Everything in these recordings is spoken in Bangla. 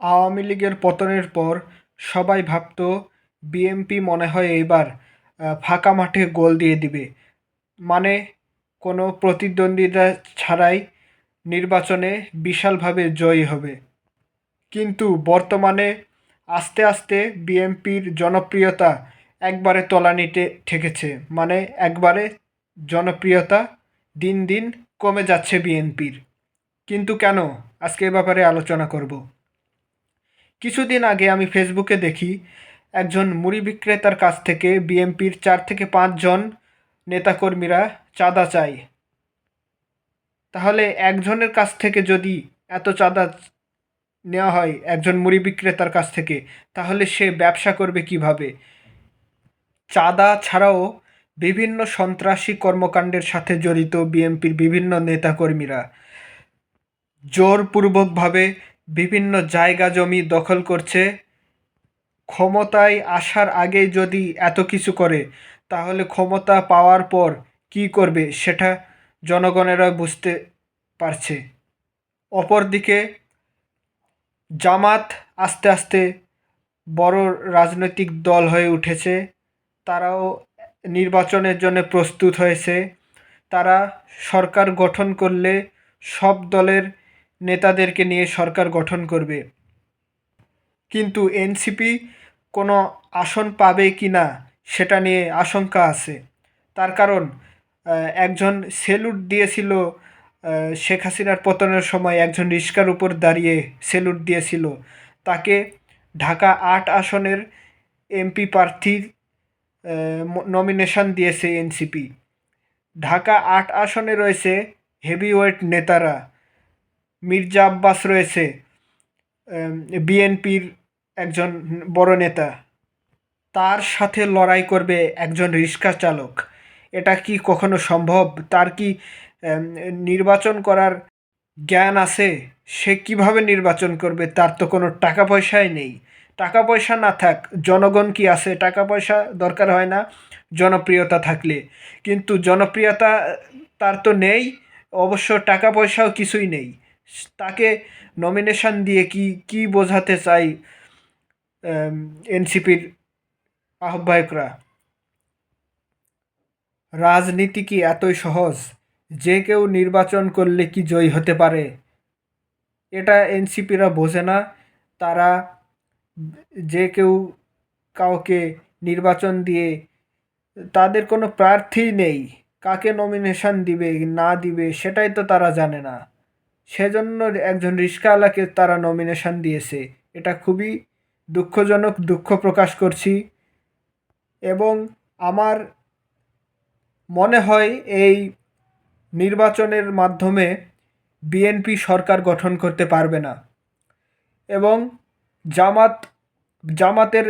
আওয়ামী লীগের পতনের পর সবাই ভাবত বিএনপি মনে হয় এইবার ফাঁকা মাঠে গোল দিয়ে দিবে। মানে কোনো প্রতিদ্বন্দ্বিতা ছাড়াই নির্বাচনে বিশালভাবে জয়ী হবে। কিন্তু বর্তমানে আস্তে আস্তে বিএনপির জনপ্রিয়তা একবারে তলানিতে ঠেকেছে। মানে একবারে জনপ্রিয়তা দিন দিন কমে যাচ্ছে বিএনপির। কিন্তু কেন? আজকে এ ব্যাপারে আলোচনা করব। কিছুদিন আগে আমি ফেসবুকে দেখি একজন মুড়ি বিক্রেতার কাছ থেকে বিএনপির চার থেকে পাঁচজন নেতাকর্মীরা চাঁদা চায়। তাহলে একজনের কাছ থেকে যদি এত চাঁদা নেওয়া হয়, একজন মুড়ি বিক্রেতার কাছ থেকে, তাহলে সে ব্যবসা করবে কীভাবে? চাঁদা ছাড়াও বিভিন্ন সন্ত্রাসী কর্মকাণ্ডের সাথে জড়িত বিএনপির বিভিন্ন নেতাকর্মীরা। জোরপূর্বকভাবে বিভিন্ন জায়গা জমি দখল করছে। ক্ষমতায় আসার আগে যদি এত কিছু করে, তাহলে ক্ষমতা পাওয়ার পর কি করবে সেটা জনগণেরা বুঝতে পারছে। অপরদিকে জামাত আস্তে আস্তে বড় রাজনৈতিক দল হয়ে উঠেছে। তারাও নির্বাচনের জন্য প্রস্তুত হয়েছে। তারা সরকার গঠন করলে সব দলের নেতাদেরকে নিয়ে সরকার গঠন করবে। কিন্তু এনসিপি কোনো আসন পাবে কি না, সেটা নিয়ে আশঙ্কা আছে। তার কারণ একজন সেলুট দিয়েছিল শেখ হাসিনার পতনের সময় একজন রিস্কার উপর দাঁড়িয়ে সেলুট দিয়েছিল। তাকে ঢাকা আট আসনের এমপি প্রার্থীর নমিনেশন দিয়েছে এনসিপি। ঢাকা আট আসনে রয়েছে হেভিওয়েট নেতারা। মির্জা আব্বাস রয়েছে বিএনপির একজন বড় নেতা। তার সাথে লড়াই করবে একজন রিক্সা চালক। এটা কি কখনো সম্ভব? তার কি নির্বাচন করার জ্ঞান আছে? সে কীভাবে নির্বাচন করবে? তার তো কোনো টাকা পয়সাই নেই। টাকা পয়সা না থাক, জনগণ কি আছে? টাকা পয়সা দরকার হয় না জনপ্রিয়তা থাকলে। কিন্তু জনপ্রিয়তা তার তো নেই, অবশ্য টাকা পয়সাও কিছুই নেই। তাকে নমিনেশন দিয়ে কি কি বোঝাতে চাই এনসিপির আহ্বায়করা? রাজনীতি কি এতই সহজ? যে কেউ নির্বাচন করলে কি জয়ী হতে পারে? এটা এনসিপিরা বোঝে না। তারা যে কেউ কাউকে নির্বাচন দিয়ে তাদের কোনো প্রার্থী নেই। কাকে নমিনেশন দিবে, না দিবে, সেটাই তো তারা জানে না। সেজন্য একজন রিস্কাওয়ালাকে তারা নমিনেশন দিয়েছে। এটা খুবই দুঃখজনক দুঃখ প্রকাশ করছি এবং আমার মনে হয় এই নির্বাচনের মাধ্যমে বিএনপি সরকার গঠন করতে পারবে না এবং জামাত, জামাতের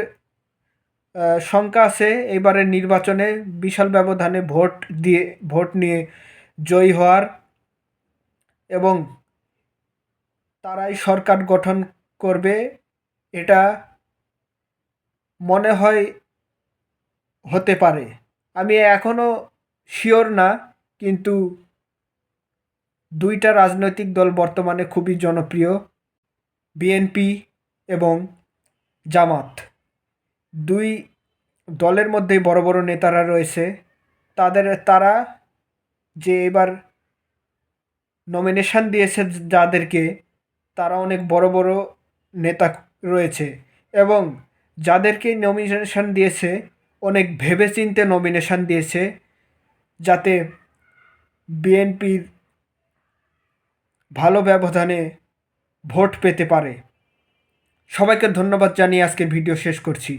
শঙ্কা আছে এবারের নির্বাচনে বিশাল ব্যবধানে ভোট দিয়ে, ভোট নিয়ে জয়ী হওয়ার এবং তারাই সরকার গঠন করবে। এটা মনে হয় হতে পারে। আমি এখনও শিওর না, কিন্তু দুইটা রাজনৈতিক দল বর্তমানে খুবই জনপ্রিয় বিএনপি এবং জামাত। দুই দলের মধ্যেই বড় বড় নেতারা রয়েছে। তাদের, তারা যে এবার নমিনেশন দিয়েছে যাদেরকে তারা অনেক বড় বড় নেতা রয়েছে এবং যাদেরকে নমিনেশন দিয়েছে, অনেক ভেবেচিন্তে নমিনেশন দিয়েছে যাতে বিএনপির ভালো ব্যবধানে ভোট পেতে পারে। সবাইকে ধন্যবাদ জানিয়ে আজকে ভিডিও শেষ করছি।